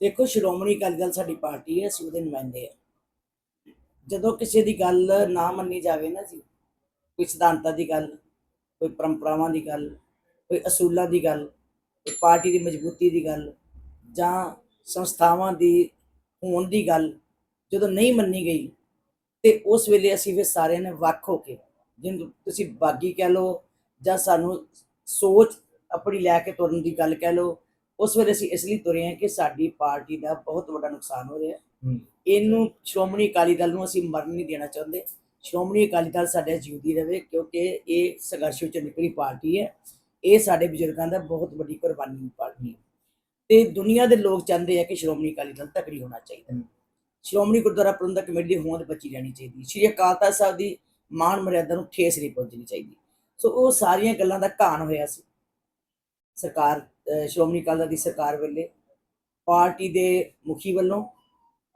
ਦੇਖੋ, ਸ਼੍ਰੋਮਣੀ ਅਕਾਲੀ ਦਲ ਸਾਡੀ ਪਾਰਟੀ ਹੈ, ਅਸੀਂ ਉਹਦੇ ਨੁਮਾਇੰਦੇ ਆ ਜਦੋਂ ਕਿਸੇ ਦੀ ਗੱਲ ਨਾ ਮੰਨੀ ਜਾਵੇ ਨਾ ਜੀ, ਕੋਈ ਸਿਧਾਂਤਾਂ ਦੀ ਗੱਲ, ਕੋਈ ਪਰੰਪਰਾਵਾਂ ਦੀ ਗੱਲ, ਕੋਈ ਅਸੂਲਾਂ ਦੀ ਗੱਲ, ਕੋਈ ਪਾਰਟੀ ਦੀ ਮਜ਼ਬੂਤੀ ਦੀ ਗੱਲ ਜਾਂ ਸੰਸਥਾਵਾਂ ਦੀ ਹੋਣ ਦੀ ਗੱਲ ਜਦੋਂ ਨਹੀਂ ਮੰਨੀ ਗਈ, ਤੇ ਉਸ ਵੇਲੇ ਅਸੀਂ ਫਿਰ ਸਾਰਿਆਂ ਨੇ ਵੱਖ ਹੋ ਕੇ ਜਿਹਨੂੰ ਤੁਸੀਂ ਬਾਗੀ ਕਹਿ ਲਓ ਜਾਂ ਸਾਨੂੰ ਸੋਚ ਆਪਣੀ ਲੈ ਕੇ ਤੁਰਨ ਦੀ ਗੱਲ ਕਹਿ ਲਓ ਉਸ ਵੇਲੇ ਅਸੀਂ ਇਸ ਲਈ ਤੁਰੇ ਹਾਂ ਕਿ ਸਾਡੀ ਪਾਰਟੀ ਦਾ ਬਹੁਤ ਵੱਡਾ ਨੁਕਸਾਨ ਹੋ ਰਿਹਾ ਹੂੰ। ਇਹਨੂੰ ਸ਼੍ਰੋਮਣੀ ਅਕਾਲੀ ਦਲ ਨੂੰ ਅਸੀਂ ਮਰਨ ਨਹੀਂ ਦੇਣਾ ਚਾਹੁੰਦੇ। ਸ਼੍ਰੋਮਣੀ ਅਕਾਲੀ ਦਲ ਸਾਡੇ ਜਿਉਂਦੀ ਰਹੇ ਕਿਉਂਕਿ ਇਹ ਸੰਘਰਸ਼ ਵਿੱਚ ਨਿਕਲੀ ਪਾਰਟੀ ਹੈ। ਇਹ ਸਾਡੇ ਬਜ਼ੁਰਗਾਂ ਦਾ ਬਹੁਤ ਵੱਡੀ ਕੁਰਬਾਨੀ ਦੀ ਪਾਰਟੀ ਹੈ। ਤੇ ਦੁਨੀਆ ਦੇ ਲੋਕ ਚਾਹੁੰਦੇ ਆ ਕਿ ਸ਼੍ਰੋਮਣੀ ਅਕਾਲੀ ਦਲ ਤਕੜੀ ਹੋਣਾ ਚਾਹੀਦਾ। ਸ਼੍ਰੋਮਣੀ ਗੁਰਦੁਆਰਾ ਪ੍ਰਬੰਧਕ ਕਮੇਟੀ ਦੀ ਹੋਂਦ ਬਚੀ ਰਹਿਣੀ ਚਾਹੀਦੀ। ਸ਼੍ਰੀ ਅਕਾਲ ਤਖਤ ਸਾਹਿਬ ਦੀ ਮਾਣ ਮਰਿਆਦਾ ਨੂੰ ਠੇਸ ਨਹੀਂ ਪਹੁੰਚਣੀ ਚਾਹੀਦੀ। ਸੋ ਉਹ ਸਾਰੀਆਂ ਗੱਲਾਂ ਦਾ ਘਾਣ ਹੋਇਆ ਸੀ। ਸਰਕਾਰ ਸ਼੍ਰੋਮਣੀ ਅਕਾਲੀ ਦਲ ਦੀ ਸਰਕਾਰ ਵੇਲੇ ਪਾਰਟੀ ਦੇ ਮੁਖੀ ਵੱਲੋਂ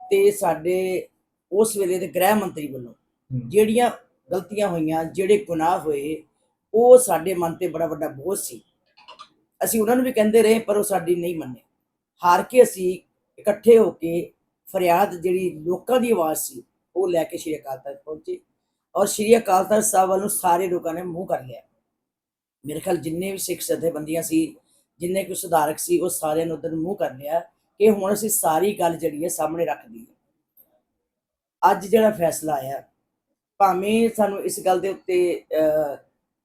ਤੇ ਸਾਡੇ ਉਸ ਵੇਲੇ ਦੇ ਗ੍ਰਹਿ ਮੰਤਰੀ ਵੱਲੋਂ। ਜਿਹੜੀਆਂ ਗਲਤੀਆਂ ਹੋਈਆਂ ਜਿਹੜੇ ਗੁਨਾਹ ਹੋਏ ਉਹ ਸਾਡੇ ਮਨ ਤੇ ਬੜਾ ਵੱਡਾ ਬੋਝ ਸੀ। ਅਸੀਂ ਉਹਨਾਂ ਨੂੰ ਵੀ ਕਹਿੰਦੇ ਰਹੇ ਪਰ ਉਹ ਸਾਡੀ ਨਹੀਂ ਮੰਨੇ। ਹਾਰ ਕੇ ਅਸੀਂ ਇਕੱਠੇ ਹੋ ਕੇ ਫਰਿਆਦ ਜਿਹੜੀ ਲੋਕਾਂ ਦੀ ਆਵਾਜ਼ ਸੀ ਉਹ ਲੈ ਕੇ ਸ਼੍ਰੀ ਅਕਾਲ ਤਖਤ ਪਹੁੰਚੇ ਔਰ ਸ਼੍ਰੀ ਅਕਾਲ ਤਖਤ ਸਾਹਿਬ ਵੱਲ ਸਾਰੇ ਲੋਕਾਂ ਨੇ ਮੂੰਹ ਕਰ ਲਿਆ। ਮੇਰੇ ਖਿਆਲ ਜਿੰਨੇ ਵੀ ਸਿੱਖ ਜਥੇਬੰਦੀਆਂ ਸੀ ਜਿੰਨੇ ਕੁ ਸੁਧਾਰਕ ਸੀ ਉਹ ਸਾਰਿਆਂ ਨੂੰ ਉਧਰ ਮੂੰਹ ਕਰ ਲਿਆ ਕਿ ਹੁਣ ਅਸੀਂ ਸਾਰੀ ਗੱਲ ਜਿਹੜੀ ਹੈ ਸਾਹਮਣੇ ਰੱਖ ਦਈਏ ਅੱਜ ਜਿਹੜਾ ਫੈਸਲਾ ਆਇਆ ਭਾਵੇਂ ਸਾਨੂੰ ਇਸ ਗੱਲ ਦੇ ਉੱਤੇ ਅਹ,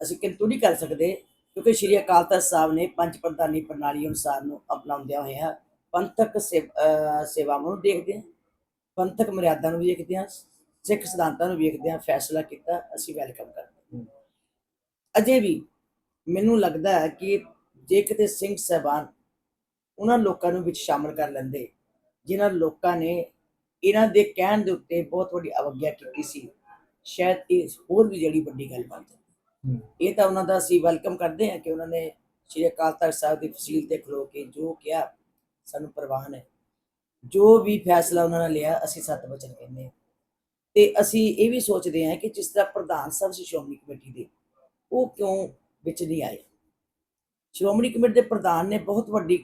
ਅਸੀਂ ਕਿੰਤੂ ਨਹੀਂ ਕਰ ਸਕਦੇ ਕਿਉਂਕਿ ਸ਼੍ਰੀ ਅਕਾਲ ਤਖਤ ਸਾਹਿਬ ਨੇ ਪੰਜ ਪ੍ਰਧਾਨੀ ਪ੍ਰਣਾਲੀ ਅਨੁਸਾਰ ਨੂੰ ਅਪਣਾਉਂਦਿਆਂ ਹੋਇਆ ਪੰਥਕ ਸੇਵ- ਸੇਵਾਵਾਂ ਨੂੰ ਦੇਖਦੇ ਹਾਂ ਪੰਥਕ ਮਰਿਆਦਾ ਨੂੰ ਵੀ ਹਾਂ ਸਿੱਖ ਸਿਧਾਂਤਾਂ ਨੂੰ ਵੇਖਦੇ ਹਾਂ ਫੈਸਲਾ ਕੀਤਾ ਅਸੀਂ ਵੈਲਕਮ ਕਰਦੇ ਹਾਂ। ਅਜੇ ਵੀ ਮੈਨੂੰ ਲੱਗਦਾ ਹੈ ਕਿ ਜੇ ਕਿਤੇ ਸਿੰਘ ਸਹਿਬਾਨ ਉਹਨਾਂ ਲੋਕਾਂ ਨੂੰ ਵਿੱਚ ਸ਼ਾਮਲ ਕਰ ਲੈਂਦੇ ਜਿਨ੍ਹਾਂ ਲੋਕਾਂ ਨੇ ਇਹਨਾਂ ਦੇ ਕਹਿਣ ਦੇ ਉੱਤੇ ਬਹੁਤ ਵੱਡੀ ਅਵਗਿਆ ਕੀਤੀ ਸੀ ਸ਼ਾਇਦ ਇਹ ਹੋਰ ਵੀ ਜਿਹੜੀ ਵੱਡੀ ਗੱਲ ਬਣ ਜਾਂਦੀ। ਇਹ ਤਾਂ ਉਹਨਾਂ ਦਾ ਅਸੀਂ ਵੈਲਕਮ ਕਰਦੇ ਹਾਂ ਕਿ ਉਹਨਾਂ ਨੇ ਸ਼੍ਰੀ ਅਕਾਲ ਤਖਤ ਸਾਹਿਬ ਦੀ ਫਸੀਲ ਤੇ ਖਲੋ ਕੇ ਜੋ ਕਿਹਾ ਸਾਨੂੰ ਪ੍ਰਵਾਨ ਹੈ ਜੋ ਵੀ ਫੈਸਲਾ ਉਹਨਾਂ ਨੇ ਲਿਆ ਅਸੀਂ ਸੱਤ ਵਚਨ ਕਹਿੰਦੇ ਹਾਂ। ਤੇ ਅਸੀਂ ਇਹ ਵੀ ਸੋਚਦੇ ਹਾਂ ਕਿ ਜਿਸ ਤਰ੍ਹਾਂ ਪ੍ਰਧਾਨ ਸਾਹਿਬ ਸ਼੍ਰੋਮਣੀ ਕਮੇਟੀ ਦੇ ਉਹ ਕਿਉਂ ਵਿੱਚ ਨਹੀਂ ਆਏ? ਸ਼੍ਰੋਮਣੀ ਕਮੇਟੀ ਦੇ ਪ੍ਰਧਾਨ ਨੇ ਬਹੁਤ ਵੱਡੀ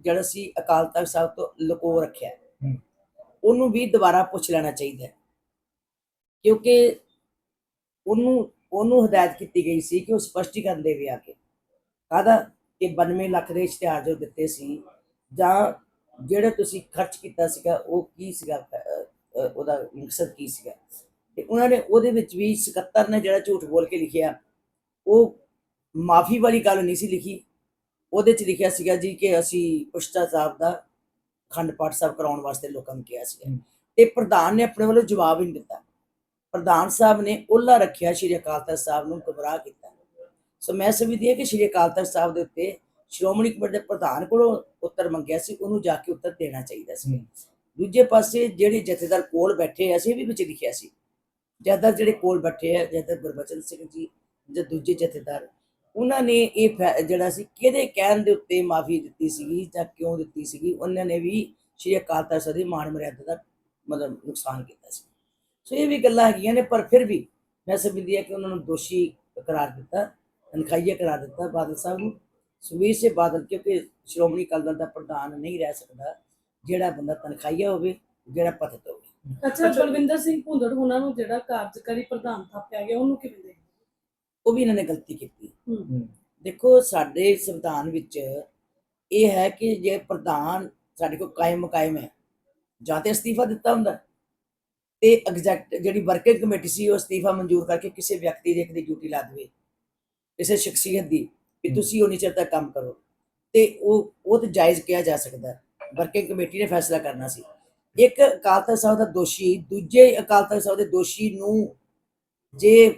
ਜਿਹੜਾ ਸੀ ਅਕਾਲ ਤਖਤ ਸਾਹਿਬ ਤੋਂ ਲੁਕੋ ਰੱਖਿਆ। ਉਹਨੂੰ ਵੀ ਦੁਬਾਰਾ ਪੁੱਛ ਲੈਣਾ ਚਾਹੀਦਾ। ਕਿਉਂਕਿ ਉਹਨੂੰ ਉਹਨੂੰ ਹਦਾਇਤ ਕੀਤੀ ਗਈ ਸੀ ਕਿ ਉਹ ਸਪਸ਼ਟੀਕਰਨ ਦੇਵੇ ਆ ਕੇ। ਕਾਹਦਾ? ਕਿ 92 ਲੱਖ ਦੇ ਇਸ਼ਤਿਹਾਰ ਜੋ ਦਿੱਤੇ ਸੀ ਜਾਂ ਜਿਹੜਾ ਤੁਸੀਂ ਖਰਚ ਕੀਤਾ ਸੀਗਾ ਉਹ ਕੀ ਸੀਗਾ ਉਹਦਾ ਮਕਸਦ ਕੀ ਸੀਗਾ? ਤੇ ਉਹਨਾਂ ਨੇ ਉਹਦੇ ਵਿੱਚ ਵੀ ਸਕੱਤਰ ਨੇ ਜਿਹੜਾ ਝੂਠ ਬੋਲ ਕੇ ਲਿਖਿਆ ਉਹ ਮਾਫੀ ਵਾਲੀ ਗੱਲ ਨਹੀਂ ਸੀ ਲਿਖੀ। ਉਹਦੇ ਚ ਲਿਖਿਆ ਸੀਗਾ ਜੀ ਕਿ ਅਸੀਂ ਪੁਸ਼ਤਾ ਸਾਹਿਬ ਦਾ ਖੰਡ ਪਾਠ ਸਾਹਿਬ ਕਰਾਉਣ ਵਾਸਤੇ ਲੋਕਾਂ ਨੂੰ ਕਿਹਾ ਸੀ ਹਮ। ਤੇ ਪ੍ਰਧਾਨ ਨੇ ਆਪਣੇ ਵੱਲੋਂ ਜਵਾਬ ਹੀ ਨਹੀਂ ਦਿੱਤਾ। ਪ੍ਰਧਾਨ ਸਾਹਿਬ ਨੇ ਉਹਲਾ ਰੱਖਿਆ ਸ਼੍ਰੀ ਅਕਾਲ ਤਖਤ ਸਾਹਿਬ ਨੂੰ ਗੁੰਮਰਾਹ ਕੀਤਾ। ਸੋ ਮੈਂ ਸਮਝਦੀ ਹਾਂ ਕਿ ਸ਼੍ਰੀ ਅਕਾਲ ਤਖਤ ਸਾਹਿਬ ਦੇ ਉੱਤੇ ਸ਼੍ਰੋਮਣੀ ਕਮੇਟੀ ਦੇ ਪ੍ਰਧਾਨ ਕੋਲੋਂ ਉੱਤਰ ਮੰਗਿਆ ਸੀ ਉਹਨੂੰ ਜਾ ਕੇ ਉੱਤਰ ਦੇਣਾ ਚਾਹੀਦਾ ਸੀ। ਦੂਜੇ ਪਾਸੇ ਜਿਹੜੇ ਜਥੇਦਾਰ ਕੋਲ ਬੈਠੇ ਆ, ਅਸੀਂ ਵੀ ਵਿੱਚ ਲਿਖਿਆ ਸੀ। ਜਥੇਦਾਰ ਜਿਹੜੇ ਕੋਲ ਬੈਠੇ ਆ ਜਥੇਦਾਰ ਗੁਰਬਚਨ ਸਿੰਘ ਜੀ ਜਾਂ ਦੂਜੇ ਜਥੇਦਾਰ ਉਹਨਾਂ ਨੇ ਇਹ ਫੈ- ਜਿਹੜਾ ਸੀ, ਕਿਹਦੇ ਕਹਿਣ ਦੇ ਉੱਤੇ ਮਾਫੀ ਦਿੱਤੀ ਸੀਗੀ ਜਾਂ ਕਿਉਂ ਦਿੱਤੀ ਸੀਗੀ, ਉਹਨਾਂ ਨੇ ਵੀ ਸ਼੍ਰੀ ਅਕਾਲ ਤਖਤ ਸਾਹਿਬ ਦੀ ਮਾਣ ਮਰਿਆਦਾ ਦਾ ਮਤਲਬ ਨੁਕਸਾਨ ਕੀਤਾ ਸੀ। ਸੋ ਇਹ ਵੀ ਗੱਲਾਂ ਹੈਗੀਆਂ ਨੇ, ਪਰ ਫਿਰ ਵੀ ਮੈਂ ਸਮਝਦੀ ਹਾਂ ਕਿ ਉਹਨਾਂ ਨੂੰ ਦੋਸ਼ੀ ਕਰਾਰ ਦਿੱਤਾ, ਤਨਖਾਹੀਆ ਕਰਾਰ ਦਿੱਤਾ ਬਾਦਲ ਸਾਹਿਬ ਨੂੰ। ਸੁਖਬੀਰ ਸਿੰਘ ਬਾਦਲ, ਕਿਉਂਕਿ ਸ਼੍ਰੋਮਣੀ ਅਕਾਲੀ ਦਲ ਦਾ ਪ੍ਰਧਾਨ ਨਹੀਂ ਰਹਿ ਸਕਦਾ, ਜਿਹੜਾ ਬੰਦਾ ਤਨਖਾਹੀਆ ਹੋਵੇ, ਜਿਹੜਾ ਪਤਿਤ ਹੋਵੇ। ਅੱਛਾ, ਬਲਵਿੰਦਰ ਸਿੰਘ ਭੁੰਦੜ, ਉਹਨਾਂ ਨੂੰ ਜਿਹੜਾ ਕਾਰਜਕਾਰੀ ਪ੍ਰਧਾਨ ਥਾਪਿਆ ਗਿਆ, ਉਹਨੂੰ ਕਿਵੇਂ ਦੇ ਉਹ ਵੀ ਇਹਨਾਂ ਨੇ ਗਲਤੀ ਕੀਤੀ। ਦੇਖੋ ਸਾਡੇ ਸੰਵਿਧਾਨ ਵਿੱਚ ਇਹ ਹੈ ਕਿ ਜੇ ਪ੍ਰਧਾਨ ਸਾਡੇ ਕੋਲ ਕਾਇਮ ਮੁਕਾਇਮ ਹੈ ਜਾਂ ਤੇ ਅਸਤੀਫਾ ਦਿੱਤਾ ਹੁੰਦਾ ਤੇ ਐਗਜ਼ੈਕਟ ਜਿਹੜੀ ਵਰਕਿੰਗ ਕਮੇਟੀ ਸੀ ਉਹ ਅਸਤੀਫਾ ਮਨਜ਼ੂਰ ਕਰਕੇ ਕਿਸੇ ਵਿਅਕਤੀ ਦੇ ਇੱਕ ਦੀ ਡਿਊਟੀ ਲਾ ਦੇਵੇ। ਕਿਸੇ ਸ਼ਖਸੀਅਤ ਦੀ ਵੀ ਹਮ। ਤੁਸੀਂ ਉਨੀ ਚਿਰ ਤੱਕ ਕੰਮ ਕਰੋ। ਤੇ ਉਹ ਉਹ ਤੇ ਜਾਇਜ਼ ਕਿਹਾ ਜਾ ਸਕਦਾ ਵਰਕਿੰਗ ਕਮੇਟੀ ਨੇ ਫੈਸਲਾ ਕਰਨਾ ਸੀ। ਇੱਕ ਅਕਾਲ ਤਖਤ ਸਾਹਿਬ ਦਾ ਦੋਸ਼ੀ ਦੂਜੇ ਅਕਾਲ ਤਖਤ ਸਾਹਿਬ ਦੇ ਦੋਸ਼ੀ ਨੂੰ ਜੇ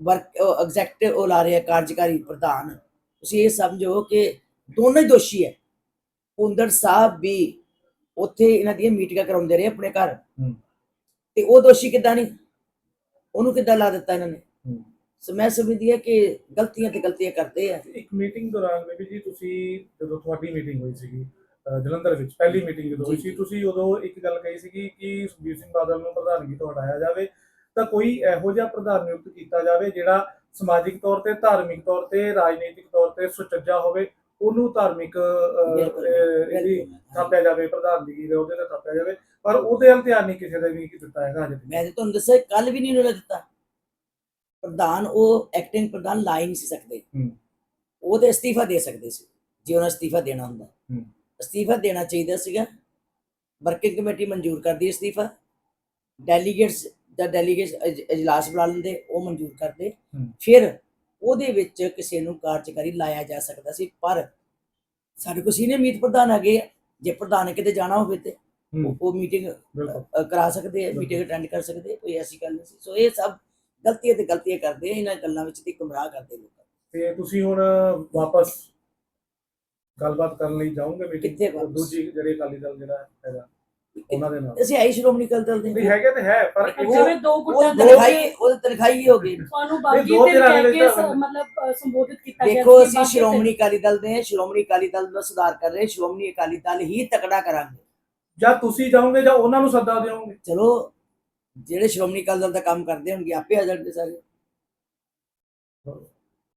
ਵਰਕ ਐਗਜ਼ੈਕਟਿਵ ਉਹ ਲਾ ਰਿਹਾ ਕਾਰਜਕਾਰੀ ਪ੍ਰਧਾਨ। ਤੁਸੀਂ ਇਹ ਸਮਝੋ ਕਿ ਦੋਨੋਂ ਹੀ ਦੋਸ਼ੀ ਹੈ। ਪੁੰਦੜ ਸਾਹਿਬ ਵੀ ਉੱਥੇ ਇਹਨਾਂ ਦੀਆਂ ਮੀਟਿੰਗਾਂ ਕਰਾਉਂਦੇ ਰਹੇ ਆਪਣੇ ਘਰ। ਤੇ ਉਹ ਦੋਸ਼ੀ ਕਿੱਦਾਂ ਨਹੀਂ ਉਹਨੂੰ ਕਿੱਦਾਂ ਲਾ ਦਿੱਤਾ ਇਹਨਾਂ ਨੇ। ਸੋ ਮੈਂ ਸਮਝਦੀ ਹਾਂ ਕਿ ਗਲਤੀਆਂ ਤੇ ਗਲਤੀਆਂ ਕਰਦੇ ਆ। ਇੱਕ ਮੀਟਿੰਗ ਦੌਰਾਨ ਬੇਬੀ ਜੀ ਤੁਸੀਂ ਜਦੋਂ ਤੁਹਾਡੀ ਮੀਟਿੰਗ ਹੋਈ ਸੀਗੀ ਜਲੰਧਰ ਵਿੱਚ ਪਹਿਲੀ ਮੀਟਿੰਗ ਜਦੋਂ ਹੋਈ ਸੀ। ਤੁਸੀਂ ਉਦੋਂ ਇੱਕ ਗੱਲ ਕਹੀ ਸੀਗੀ ਕਿ ਸੁਖਬੀਰ ਸਿੰਘ ਬਾਦਲ ਨੂੰ ਪ੍ਰਧਾਨਗੀ ਤੋਂ ਹਟਾਇਆ ਜਾਵੇ। ਤਾਂ ਕੋਈ ਇਹੋ ਜਿਹਾ ਪ੍ਰਧਾਨ ਨਿਯੁਕਤ ਕੀਤਾ ਜਾਵੇ ਜਿਹੜਾ ਸਮਾਜਿਕ ਤੌਰ ਤੇ ਧਾਰਮਿਕ ਤੌਰ ਤੇ ਰਾਜਨੀਤਿਕ ਤੌਰ ਤੇ ਸੁਚੱਜਾ ਹੋਵੇ ਉਹਨੂੰ ਧਾਰਮਿਕ ਇਹਦੀ। ਥਾਪਿਆ ਜਾਵੇ ਪ੍ਰਧਾਨਗੀ ਦੇ ਉਹਦੇ ਤੇ ਥਾਪਿਆ ਜਾਵੇ ਪਰ ਉਹਦੇ ਵੱਲ ਧਿਆਨ ਨਹੀਂ ਕਿਸੇ ਦਾ ਵੀ ਦਿੱਤਾ ਹੈਗਾ ਅਜੇ। ਮੈਂ ਤੁਹਾਨੂੰ ਦੱਸਿਆ ਕੱਲ ਵੀ ਨਹੀਂ ਉਹਨਾਂ ਦਿੱਤਾ ਪ੍ਰਧਾਨ ਉਹ ਐਕਟਿੰਗ ਪ੍ਰਧਾਨ ਲਾ ਹੀ ਨਹੀਂ ਸੀ ਸਕਦੇ। ਉਹ ਤੇ ਅਸਤੀਫਾ ਦੇ ਸਕਦੇ ਸੀ ਜੇ ਉਹਨਾਂ ਅਸਤੀਫਾ ਦੇਣਾ ਹੁੰਦਾ। ਅਸਤੀਫਾ ਦੇਣਾ ਚਾਹੀਦਾ ਸੀਗਾ ਵਰਕਿੰਗ ਕਮੇਟੀ ਮਨਜ਼ੂਰ ਕਰਦੀ ਅਸਤੀਫਾ ਡੈਲੀਗੇਟਸ ਦਾ ਡੈਲੀਗੇਟਸ ਇਜਲਾਸ ਬੁਲਾ ਲੈਂਦੇ ਉਹ ਮਨਜ਼ੂਰ ਕਰਦੇ। ਫਿਰ ਉਹਦੇ ਵਿੱਚ ਕਿਸੇ ਨੂੰ ਕਾਰਜਕਾਰੀ ਲਾਇਆ ਜਾ ਸਕਦਾ ਸੀ ਪਰ ਸਾਡੇ ਕੋਲ ਸੀਨੀਅਰ ਮੀਤ ਪ੍ਰਧਾਨ ਹੈਗੇ। ਜੇ ਪ੍ਰਧਾਨ ਕਿਤੇ ਜਾਣਾ ਹੋਵੇ ਤੇ ਉਹ- ਮੀਟਿੰਗ ਕਰਾ ਸਕਦੇ ਆ ਮੀਟਿੰਗ ਅਟੈਂਡ ਕਰ ਸਕਦੇ ਕੋਈ ਐਸੀ ਗੱਲ ਨਹੀਂ ਸੀ। ਸੋ ਇਹ ਸਭ ਗਲਤੀਆਂ ਤੇ ਗਲਤੀਆਂ ਕਰਦੇ ਆ ਇਹਨਾਂ ਗੱਲਾਂ ਵਿੱਚ ਤੇ ਗੁੰਮਰਾਹ ਕਰਦੇ ਲੋਕਾਂ। ਤੇ ਤੁਸੀਂ ਹੁਣ ਵਾਪਸ ਗੱਲਬਾਤ ਕਰਨ ਲਈ ਜਾਓਗੇ ਮੀਟਿੰਗ? ਦੂਜੀ ਜਿਹੜੇ ਅਕਾਲੀ ਦਲ ਜਿਹੜਾ ਹੈਗਾ। ਉਹਨਾਂ ਦੇ ਨਾਲ। ਨੂੰ। ਅਸੀਂ ਆਈ ਸ਼੍ਰੋਮਣੀ ਅਕਾਲੀ ਦਲ ਦੇ ਨਹੀਂ ਹੈਗੇ ਤੇ ਹੈ ਪਰ ਪਰ ਉਹ ਜਿਵੇਂ ਦੋ ਉਹ ਗੁੱਟਾਂ ਦੇ ਤਨਖਾਹੀ ਉਹ ਤਨਖਾਹੀ ਹੋ ਗਈ। ਤੁਹਾਨੂੰ ਨਹੀਂ, ਬਾਗੀ ਦੋ ਤੇ ਧਿਰਾਂ ਦੇ ਕਹਿ ਕੇ ਵਿੱਚ ਸ- ਮਤਲਬ ਅ, ਸੰਬੋਧਿਤ ਕੀਤਾ ਗਿਆ ਦੇਖੋ ਸੀ ਅਸੀਂ ਬਾਗੀ ਤੇ- ਸ਼੍ਰੋਮਣੀ ਅਕਾਲੀ ਦਲ ਦੇ ਹਾਂ ਸ਼੍ਰੋਮਣੀ ਅਕਾਲੀ ਦਲ ਦਾ ਸੁਧਾਰ ਕਰ ਰਹੇ ਸ਼੍ਰੋਮਣੀ ਅਕਾਲੀ ਦਲ ਹੀ ਤਕੜਾ ਕਰਾਂਗੇ। ਜਾਂ ਤੁਸੀਂ ਜਾਓਗੇ ਜਾਂ ਉਹਨਾਂ ਨੂੰ ਸੱਦਾ ਦਿਓਗੇ। ਚਲੋ ਜਿਹੜੇ ਸ਼੍ਰੋਮਣੀ ਅਕਾਲੀ ਦਲ ਦਾ ਕੰਮ ਕਰਦੇ ਹੋਣਗੇ ਆਪੇ ਆ ਜਾਣਗੇ ਸਾਰੇ।